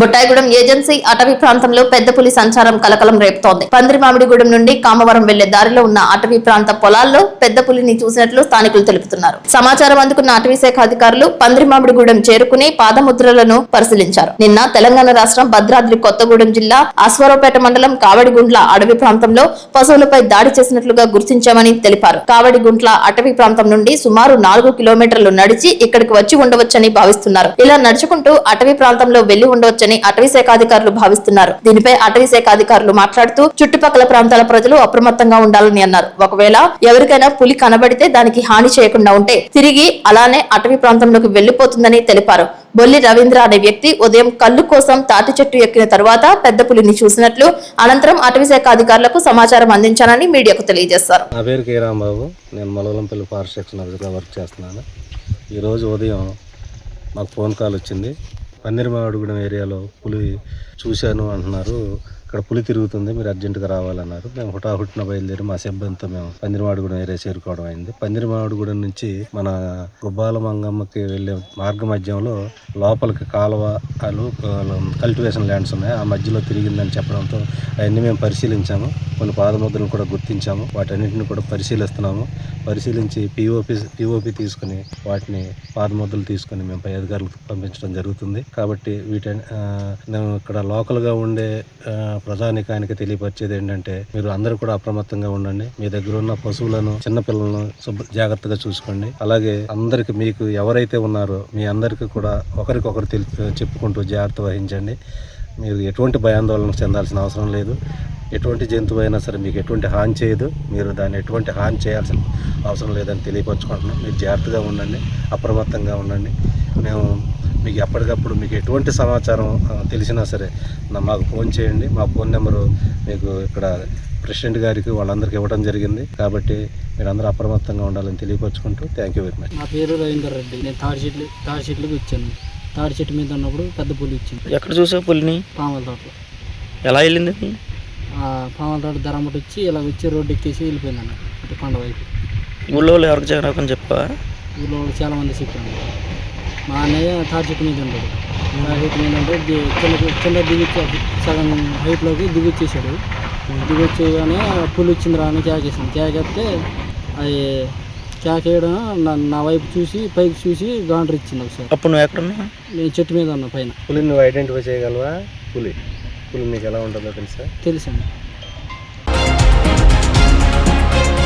Buttayagudem agency అటవీ ప్రాంతంలో పెద్ద పులి సంచారం కలకలం రేపుతోంది. పందిరి మామిడిగూడెం నుండి కామవరం వెళ్ళే దారిలో ఉన్న అటవీ ప్రాంత పొలాల్లో పెద్ద పులిని చూసినట్లు స్థానికులు తెలుపుతున్నారు. సమాచారం అందుకున్న అటవీ శాఖ అధికారులు పందిరి మామిడిగూడెం చేరుకుని పాదముద్రలను పరిశీలించారు. నిన్న తెలంగాణ రాష్ట్రం భద్రాద్రి కొత్తగూడెం జిల్లా అశ్వరావుపేట మండలం కావడిగుంట్ల అడవి ప్రాంతంలో పశువులపై దాడి చేసినట్లుగా గుర్తించామని తెలిపారు. కావడిగుంట్ల అటవీ ప్రాంతం నుండి సుమారు నాలుగు కిలోమీటర్లు నడిచి ఇక్కడికి వచ్చి ఉండవచ్చని భావిస్తున్నారు. ఇలా నడుచుకుంటూ అటవీ ప్రాంతంలో వెళ్ళి ఉండవచ్చని అటవీ శాఖ అధికారులు భావిస్తున్నారు. దీనిపై అటవీ శాఖ అధికారులు మాట్లాడుతూ చుట్టుపక్కల ప్రాంతాల ప్రజలు అప్రమత్తంగా ఉండాలని అన్నారు. ఒకవేళ ఎవరికైనా పులి కనబడితే దానికి హాని చేయకుండా ఉంటే తిరిగి అలానే అటవీ ప్రాంతంలోకి వెళ్ళిపోతుందని తెలిపారు. బొల్లి రవీంద్ర అనే వ్యక్తి ఉదయం కళ్ళు కోసం తాటి చెట్టు ఎక్కిన తర్వాత పెద్ద పులిని చూసినట్లు అనంతరం అటవీ శాఖ అధికారులకు సమాచారం అందించానని మీడియాకు తెలియజేశారు. నా పేరు కే. రాంబాబు. నేను మలవలంపల్లి ఫారెస్ట్ సెక్షన్ ఆఫీసర్గా వర్క్ చేస్తున్నాను. ఈరోజు ఉదయం మాకు ఫోన్ కాల్ వచ్చింది. పందిరిమావిడిగూడెం ఏరియాలో పులి చూశాను అంటున్నారు. ఇక్కడ పులి తిరుగుతుంది మీరు అర్జెంటుగా రావాలన్నారు. మేము హుటాహుటిన బయలుదేరి మా సిబ్బందితో మేము పందిరిమాడుగూడెం ఏరియా చేరుకోవడం అయింది. పందిరిమాడుగూడెం నుంచి మన గుబ్బాల మంగమ్మకి వెళ్ళే మార్గ మధ్యంలో లోపలికి కాలువలు కల్టివేషన్ ల్యాండ్స్ ఉన్నాయి. ఆ మధ్యలో తిరిగిందని చెప్పడంతో అవన్నీ మేము పరిశీలించాము. కొన్ని పాదముద్రలు కూడా గుర్తించాము. వాటన్నిటిని కూడా పరిశీలిస్తున్నాము. పరిశీలించి పిఓపి పిఓపి తీసుకుని వాటిని పాదముద్రలు తీసుకుని మేము పై అధికారులకు పంపించడం జరుగుతుంది. కాబట్టి వీటి మేము ఇక్కడ లోకల్గా ఉండే ప్రజానికానికి తెలియపరిచేది ఏంటంటే మీరు అందరూ కూడా అప్రమత్తంగా ఉండండి. మీ దగ్గర ఉన్న పశువులను చిన్నపిల్లలను శుభ్ర జాగ్రత్తగా చూసుకోండి. అలాగే అందరికి మీకు ఎవరైతే ఉన్నారో మీ అందరికీ కూడా ఒకరికొకరు తెలి చెప్పుకుంటూ జాగ్రత్త వహించండి. మీరు ఎటువంటి భయాందోళన చెందాల్సిన అవసరం లేదు. ఎటువంటి జంతువు అయినా సరే మీకు ఎటువంటి హాని చేయదు. మీరు దాన్ని ఎటువంటి హాని చేయాల్సిన అవసరం లేదని తెలియపరచుకుంటున్నాం. మీరు జాగ్రత్తగా ఉండండి. అప్రమత్తంగా ఉండండి. మేము మీకు ఎప్పటికప్పుడు మీకు ఎటువంటి సమాచారం తెలిసినా సరే మాకు ఫోన్ చేయండి. మా ఫోన్ నెంబరు మీకు ఇక్కడ ప్రెసిడెంట్ గారికి వాళ్ళందరికీ ఇవ్వడం జరిగింది. కాబట్టి మీరందరూ అప్రమత్తంగా ఉండాలని తెలియపరచుకుంటూ థ్యాంక్ యూ వెరీ మచ్. నా పేరు రవీందర్ రెడ్డి. నేను తాడి చెట్లు తాడి చెట్లకు వచ్చాను తాడి చెట్టు మీద ఉన్నప్పుడు పెద్ద పులి వచ్చింది ఎక్కడ చూసావు పులిని? పాముల తోటలో. ఎలా వెళ్ళింది పాముల తోట ధరమటి వచ్చి ఇలా వచ్చి రోడ్డు ఎక్కేసి వెళ్ళిపోయిందన్న ఇటు కొండ వైపు. ఊళ్ళో వాళ్ళు ఎవరికి జరగకని చెప్పా ఊళ్ళో వాళ్ళు చాలా మంది చెప్పాను మా అన్నయ్య తాడి చెట్టు మీద ఉంటాడు తాడి చెట్టు మీద ఉంటే కింద కింద దిగి సగం హైట్లోకి దిగొచ్చేసాడు. దిగొచ్చేగానే పులి వచ్చింది రాని కేకేసాను కేకేస్తే అది కేకేయడం నా నా వైపు చూసి పైకి చూసి గాండ్రు ఇచ్చింది ఒకసారి. అప్పుడు నువ్వు ఎక్కడున్నా నేను చెట్టు మీద ఉన్నా పైన. పులిని నువ్వు ఐడెంటిఫై చేయగలవా? పులి. పులి నీకు ఎలా ఉంటుందో తెలుసా? తెలుసండి.